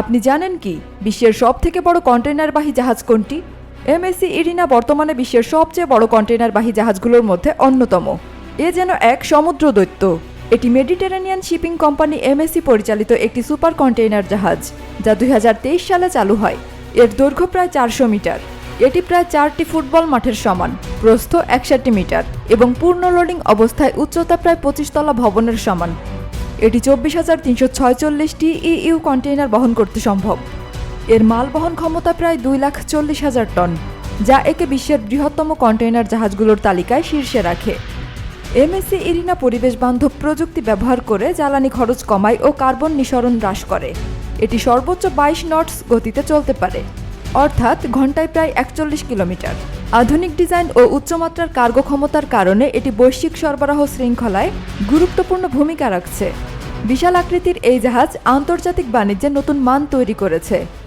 আপনি জানেন কি? বিশ্বের সব থেকে বড় কন্টেইনারবাহী জাহাজ কোনটি? এমএসসি ইরিনা বর্তমানে বিশ্বের সবচেয়ে বড় কন্টেইনারবাহী জাহাজগুলোর মধ্যে অন্যতম। এ যেন এক সমুদ্র দৈত্য এটি মেডিটেরানিয়ান শিপিং কোম্পানি এমএসসি পরিচালিত একটি সুপার কন্টেইনার জাহাজ, যা দুই হাজার তেইশ সালে চালু হয়। এর দৈর্ঘ্য প্রায় চারশো মিটার। এটি প্রায় চারটি ফুটবল মাঠের সমান, প্রস্থ একষট্টি মিটার এবং পূর্ণ লোডিং অবস্থায় উচ্চতা প্রায় পঁচিশ তলা ভবনের সমান। এটি চব্বিশ হাজার তিনশো ছয়চল্লিশটি ইইউ কন্টেইনার বহন করতে সম্ভব। এর মাল বহন ক্ষমতা প্রায় দুই লাখ চল্লিশ হাজার টন, যা একে বিশ্বের বৃহত্তম কন্টেইনার জাহাজগুলোর তালিকায় শীর্ষে রাখে। এমএসসি ইরিনা পরিবেশ বান্ধব প্রযুক্তি ব্যবহার করে জ্বালানি খরচ কমায় ও কার্বন নিঃসরণ হ্রাস করে। এটি সর্বোচ্চ বাইশ নটস গতিতে চলতে পারে। অর্থাৎ ঘন্টায় প্রায় একচল্লিশ কিলোমিটার। আধুনিক ডিজাইন ও উচ্চমাত্রার কার্গো ক্ষমতার কারণে এটি বৈশ্বিক সরবরাহ শৃঙ্খলায় গুরুত্বপূর্ণ ভূমিকা রাখছে। বিশাল আকৃতির এই জাহাজ আন্তর্জাতিক বাণিজ্যে নতুন মান তৈরি করেছে।